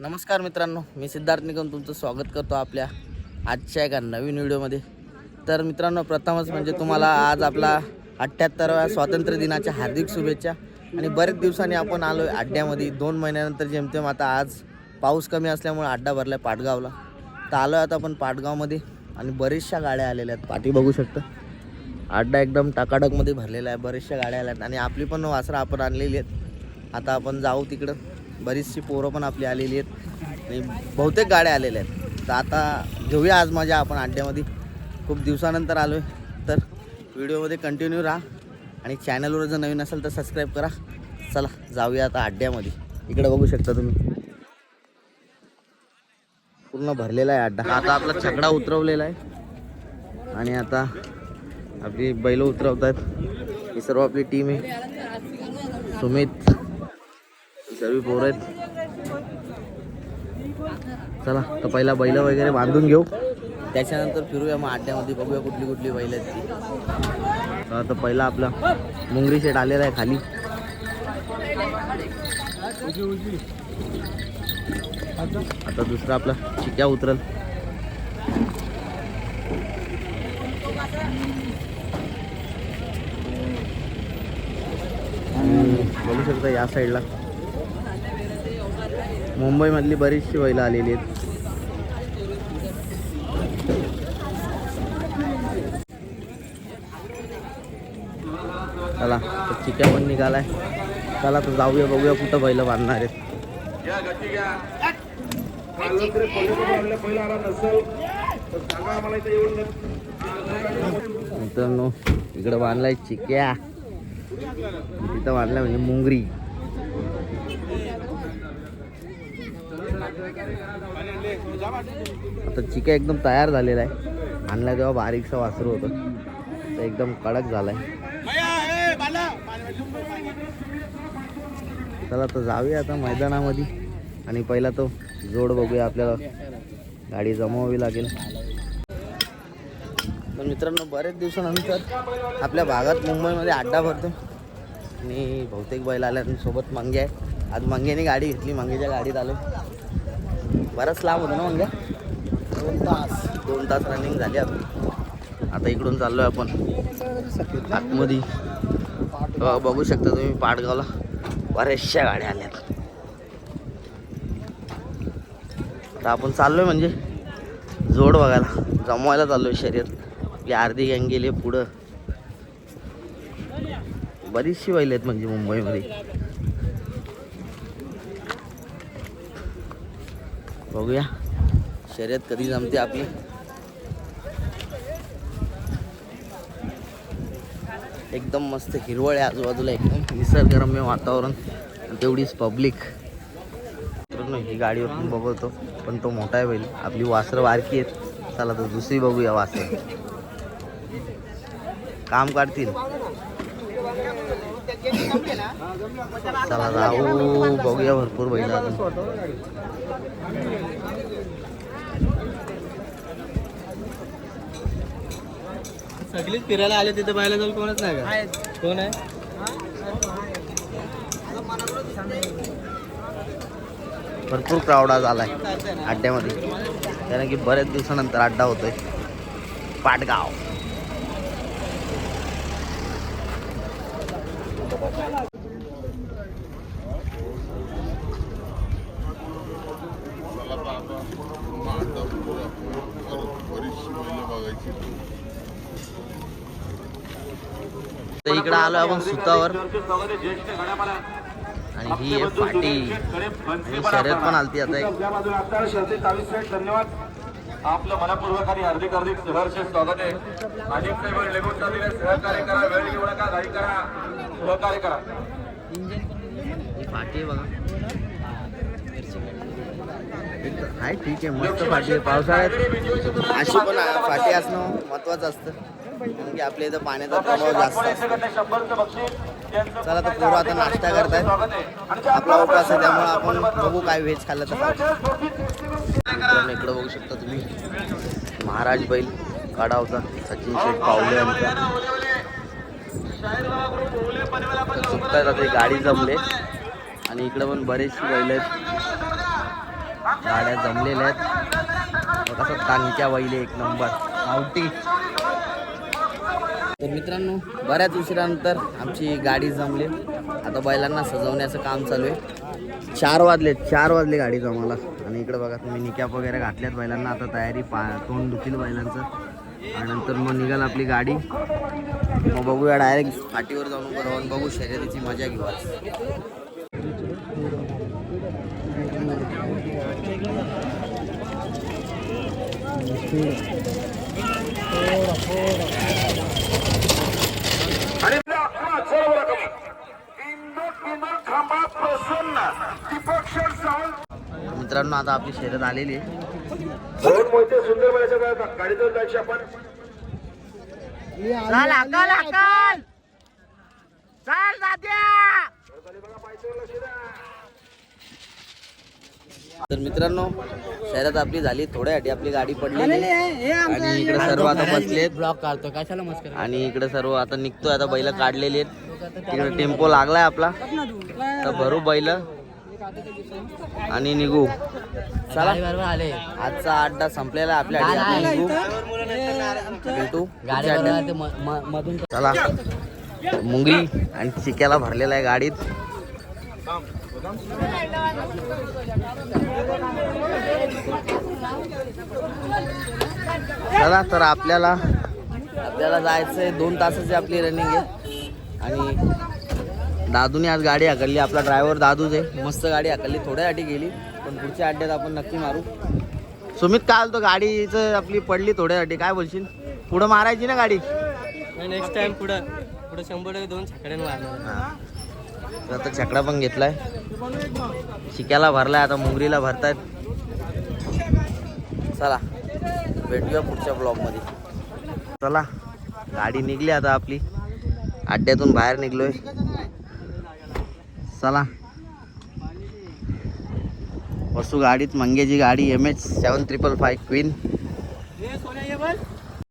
नमस्कार मित्रांनो मी सिद्धार्थ निगम तुमचं स्वागत करतो आपल्या आजच्या एका नवीन व्हिडिओमध्ये. तर मित्रांनो प्रथमच म्हणजे तुम्हाला आज आपला अठ्ठ्याहत्तराव्या स्वातंत्र्य दिनाच्या हार्दिक शुभेच्छा. आणि बरेच दिवसांनी आपण आलो आहे अड्ड्यामध्ये. दोन महिन्यानंतर जेमतेम आता आज पाऊस कमी असल्यामुळे अड्डा भरला आहे पाटगावला. तर आलो आहे आता आपण पाटगावमध्ये आणि बरेचशा गाड्या आलेल्या आहेत. पाठी बघू शकता. अड्डा एकदम टाकाटकमध्ये भरलेला आहे. बरेचशा गाड्या आल्या आहेत आणि आपली पण वासरं आपण आणलेली आहेत. आता आपण जाऊ तिकडं. बरीचशी पोरं पण आपली आलेली आहेत. आणि बहुतेक गाड्या आलेल्या आहेत. तर आता घेऊया आज माझ्या आपण अड्ड्यामध्ये खूप दिवसानंतर आलो आहे तर व्हिडिओमध्ये कंटिन्यू राहा. आणि चॅनलवर जर नवीन असेल तर सबस्क्राईब करा. चला जाऊया आता अड्ड्यामध्ये इकडे बघू शकता तुम्ही. पूर्ण भरलेला आहे अड्डा आता आपला छकडा उतरवलेला आहे. आणि आता आपली बैल उतरवत आहेत ही सर्व आपली टीम आहे. सुमित. सर्व पोरं आहेत. चला तर पहिला बैल वगैरे बांधून घेऊ. त्याच्यानंतर फिरूया मग अड्ड्यामध्ये बघूया कुठली कुठली बैल आहेत ती. तर आता पहिला आपला मुंगरी शेट आलेला आहे खाली. आता दुसरा आपला चिक्या उतरल. बघू शकता या साईडला मुंबईमधली बरीचशी बैलं आलेली आहेत. चला तर चिक्या पण निघालाय. चला तर जाऊया बघूया कुठं बैलं बांधणार आहेत. मित्रांनो इकडं बांधलाय चिक्या. तिथं बांधलाय म्हणजे मुंगरी. आता चिक्या एकदम तयार झालेला आहे. आणलाय तेव्हा बारीकसा वासरू होतं. तर एकदम कडक झालाय. चला तर जाऊया आता मैदानामध्ये. आणि पहिला तो जोड बघूया आपल्याला. गाडी जमवावी लागेल. तर मित्रांनो बरेच दिवसानंतर आपल्या भागात मुंबईमध्ये अड्डा भरतो. आणि बहुतेक बैल आल्या सोबत मंगे आहे. आज मंग्याने गाडी घेतली मंगेच्या गाडीत आलो. बराच लांब होतं ना मंग्या दोन तास. दोन तास रनिंग झाली आता. आता इकडून चाललो आहे आपण. आतमध्ये. बघू शकता तुम्ही पाटगावला बऱ्याचशा गाड्या आल्यात. आता आपण चाललोय म्हणजे जोड बघायला. जमवायला चाललोय शर्यत. आपली अर्धी गँग गेली पुढं. बरीचशी बैल आहेत म्हणजे मुंबईमध्ये. हो बघूया शर्यत कधी जमते आपली? एकदम मस्त हिरवळ आहे आजूबाजूला एकदम निसर्गरम्य वातावरण तेवढीच पब्लिक ही गाडीवर पण बघवतो पण तो मोठा आहे बैल. आपली वासरं बारकी आहेत. चला तर दुसरी बघूया वासर. काम काढतील. चला जाऊ बघूया भरपूर बैल सगळीच फिरायला आले तिथे पाहायला जाऊन कोणच नाही का? कोण आहे? भरपूर क्राऊड आज आलाय अड्ड्यामध्ये. कारण की बऱ्याच दिवसानंतर अड्डा होतोय. पाटगाव. तर इकडं आलो आपण सुतावर. आणि ही आहे फाटी आणि शर्यत पण आलती आता एक. आता धन्यवाद आपलं मनापूर्वक आणि हार्दिक हार्दिक सहर्ष स्वागत आहे. अधिक वेळ निघून चाललेले सहकार्य करा. वेळ घेऊ नका घाई करा. सहकार्य करा. ही आहे बघा. आहे ठीक आहे. मस्त फाटी आहे. पावसाळ्यात अशी पण फाटी असणं महत्वाचं असतं. कारण की आपल्या इथं पाण्याचा प्रभाव जास्त चला तर पोरं आता नाश्ता करतायत. आपला उपास आहे त्यामुळे आपण बघू काय व्हेज खाल्लं तर इकडं बघू शकता तुम्ही. महाराज बैल काढा होता. सचिन शेठ पावले चुकता चुकतायत आता गाडी जमले. आणि इकडं पण बरेचशी बैल आहेत. गाड्या जमलेल्या आहेत. कसं तानक्या वहिले एक नंबर. आवटी तर मित्रांनो बऱ्याच उशिरानंतर आमची गाडी जमली. आता बैलांना सजवण्याचं काम चालू आहे. चार वाजले चार वाजले गाडी जमाला आणि इकडे बघा तुम्ही निकॅप वगैरे घातल्यात बैलांना. आता तयारी पा तोंड दुखील बैलांचं. आणि नंतर मग निघाल आपली गाडी. मग बघूया डायरेक्ट फाटीवर जाऊन राहून बघू शर्यतीची मजा घेऊ आज आणि आपल्या अकरा सर्व रकमी इंदोर इंदोर खांबा प्रसन्न दीपक शेठ आणि मित्रांनो आता आपली शर्यत आलेली सुंदर आपण तर मित्रांनो शर्यत आपली झाली थोड्यासाठी आपली गाडी पडलेली आहे. आणि इकडे सर्व आता बसलेत. ब्लॉक काढतो कशाला मस्कर आणि इकडे सर्व आता निघतोय आता बैल काढलेली आहेत. तिकडे टेम्पो लागलाय आपला. तर भरू बैल. आणि निघू. चला. आले. आजचा अड्डा संपलेला आहे आपल्या निघू. भेटू. चला. मुंगली आणि चिक्याला भरलेला आहे गाडीत. चला तर आपल्याला आपल्याला जायचं आहे दोन तासाची आपली रनिंग आहे. आणि दादूने आज गाडी हाकलली. आपला ड्रायव्हर दादूच आहे. मस्त गाडी हाकलली. थोड्यासाठी गेली पण पुढच्या अड्ड्यात आपण नक्की मारू. सुमित काय आलतो गाडीचं आपली पडली थोड्यासाठी काय बोलशील? पुढं मारायची ना गाडी? नेक्स्ट टाइम पुढं पुढं शंभर दोन छकड्यानं मारणार. तर आता छकडा पण घेतलाय. शिक्याला भरलाय आता मुंगरीला भरतायत. चला भेटूया पुढच्या ब्लॉगमध्ये चला गाडी निघली आता आपली. अड्ड्यातून बाहेर निघलोय. चला. वसू गाडीत मंगेची गाडी M H seven triple five queen